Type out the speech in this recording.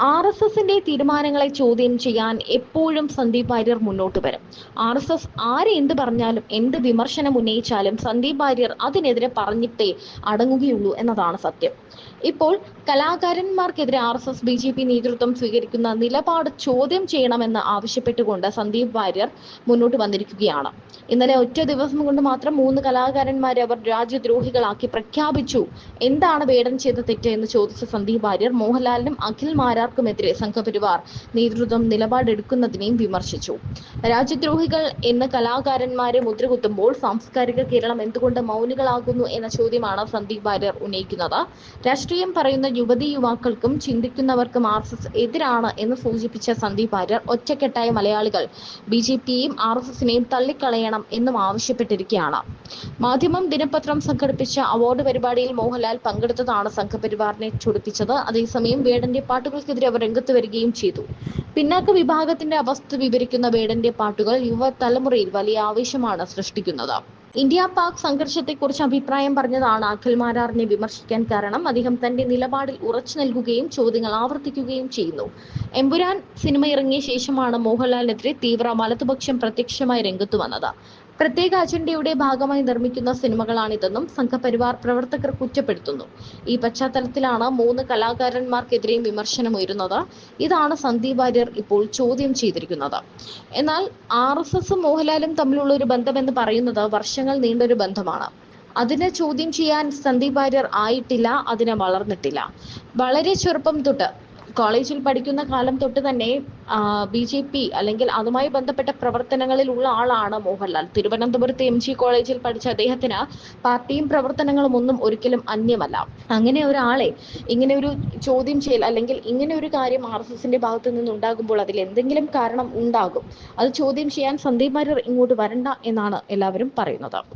R S എസിന്റെ തീരുമാനങ്ങളെ ചോദ്യം ചെയ്യാൻ എപ്പോഴും സന്ദീപ് വാര്യർ മുന്നോട്ട് വരും. ആർ എസ് എസ് ആര് എന്ത് പറഞ്ഞാലും എന്ത് വിമർശനം ഉന്നയിച്ചാലും സന്ദീപ് വാര്യർ അതിനെതിരെ പറഞ്ഞിട്ടേ അടങ്ങുകയുള്ളൂ എന്നതാണ് സത്യം. ഇപ്പോൾ കലാകാരന്മാർക്കെതിരെ R S S B J P നേതൃത്വം സ്വീകരിക്കുന്ന നിലപാട് ചോദ്യം ചെയ്യണമെന്ന് ആവശ്യപ്പെട്ടുകൊണ്ട് സന്ദീപ് വാര്യർ മുന്നോട്ട് വന്നിരിക്കുകയാണ്. ഇന്നലെ ഒറ്റ ദിവസം കൊണ്ട് മാത്രം മൂന്ന് കലാകാരന്മാരെ അവർ രാജ്യദ്രോഹികളാക്കി പ്രഖ്യാപിച്ചു. എന്താണ് വേടൻ ചെയ്ത തെറ്റ് എന്ന് ചോദിച്ച സന്ദീപ് വാര്യർ മോഹൻലാലിനും അഖിൽ മാരാർക്കുമെതിരെ സംഘപരിവാർ നേതൃത്വം നിലപാടെടുക്കുന്നതിനെയും വിമർശിച്ചു. രാജ്യദ്രോഹികൾ എന്ന കലാകാരന്മാരെ മുദ്രകുത്തുമ്പോൾ സാംസ്കാരിക കേരളം എന്തുകൊണ്ട് മൗനികളാകുന്നു എന്ന ചോദ്യമാണ് സന്ദീപ് വാര്യർ ഉന്നയിക്കുന്നത്. രാഷ്ട്രീയം പറയുന്ന യുവതി യുവാക്കൾക്കും ചിന്തിക്കുന്നവർക്കും ആർ എസ് എസ് എതിരാണ് എന്ന് സൂചിപ്പിച്ച സന്ദീപ് വാര്യർ ഒറ്റക്കെട്ടായ മലയാളികൾ ബി ജെ പിയെയും ആർ എസ് എസിനെയും തള്ളിക്കളയണം എന്നും ആവശ്യപ്പെട്ടിരിക്കുകയാണ്. മാധ്യമം ദിനപത്രം സംഘടിപ്പിച്ച അവാർഡ് പരിപാടിയിൽ മോഹൻലാൽ പങ്കെടുത്തതാണ് സംഘപരിവാറിനെ ചൊടിപ്പിച്ചത്. അതേസമയം വേടന്റെ പാട്ടുകൾക്കെതിരെ അവർ രംഗത്ത് വരികയും ചെയ്തു. പിന്നാക്ക വിഭാഗത്തിന്റെ അവസ്ഥ വിവരിക്കുന്ന വേടന്റെ പാട്ടുകൾ യുവതലമുറയിൽ വലിയ ആവേശമാണ് സൃഷ്ടിക്കുന്നത്. ഇന്ത്യ പാക് സംഘർഷത്തെക്കുറിച്ച് അഭിപ്രായം പറഞ്ഞതാണ് അഖിൽ മാരാറിനെ വിമർശിക്കാൻ കാരണം. അദ്ദേഹം തന്റെ നിലപാടിൽ ഉറച്ചു നൽകുകയും ചോദ്യങ്ങൾ ആവർത്തിക്കുകയും ചെയ്യുന്നു. എമ്പുരാൻ സിനിമ ഇറങ്ങിയ ശേഷമാണ് മോഹൻലാലിനെതിരെ തീവ്ര വലതുപക്ഷം പ്രത്യക്ഷമായി രംഗത്തു വന്നത്. പ്രത്യേക അജണ്ടയുടെ ഭാഗമായി നിർമ്മിക്കുന്ന സിനിമകളാണിതെന്നും സംഘപരിവാർ പ്രവർത്തകർ കുറ്റപ്പെടുത്തുന്നു. ഈ പശ്ചാത്തലത്തിലാണ് മൂന്ന് കലാകാരന്മാർക്കെതിരെയും വിമർശനമുയരുന്നത്. ഇതാണ് സന്ദീപ് വാര്യർ ഇപ്പോൾ ചോദ്യം ചെയ്തിരിക്കുന്നത്. എന്നാൽ ആർ എസ് എസും മോഹൻലാലും തമ്മിലുള്ള ഒരു ബന്ധമെന്ന് പറയുന്നത് വർഷങ്ങൾ നീണ്ടൊരു ബന്ധമാണ്. അതിനെ ചോദ്യം ചെയ്യാൻ സന്ദീപ് വാര്യർ ആയിട്ടില്ല അതിനെ വളർന്നിട്ടില്ല. വളരെ ചെറുപ്പം തൊട്ട് കോളേജിൽ പഠിക്കുന്ന കാലം തൊട്ട് തന്നെ ബി ജെ പി അല്ലെങ്കിൽ അതുമായി ബന്ധപ്പെട്ട പ്രവർത്തനങ്ങളിൽ ഉള്ള ആളാണ് മോഹൻലാൽ. തിരുവനന്തപുരത്ത് എം ജി കോളേജിൽ പഠിച്ച അദ്ദേഹത്തിന് പാർട്ടിയും പ്രവർത്തനങ്ങളും ഒന്നും ഒരിക്കലും അന്യമല്ല. അങ്ങനെ ഒരാളെ ഇങ്ങനെ ഒരു ചോദ്യം ചെയ്യൽ അല്ലെങ്കിൽ ഇങ്ങനെ ഒരു കാര്യം ആർ എസ് എസിന്റെ ഭാഗത്ത് നിന്നുണ്ടാകുമ്പോൾ അതിൽ എന്തെങ്കിലും കാരണം ഉണ്ടാകും. അത് ചോദ്യം ചെയ്യാൻ സന്ദീപ് വാര്യർ ഇങ്ങോട്ട് വരണ്ട എന്നാണ് എല്ലാവരും പറയുന്നത്.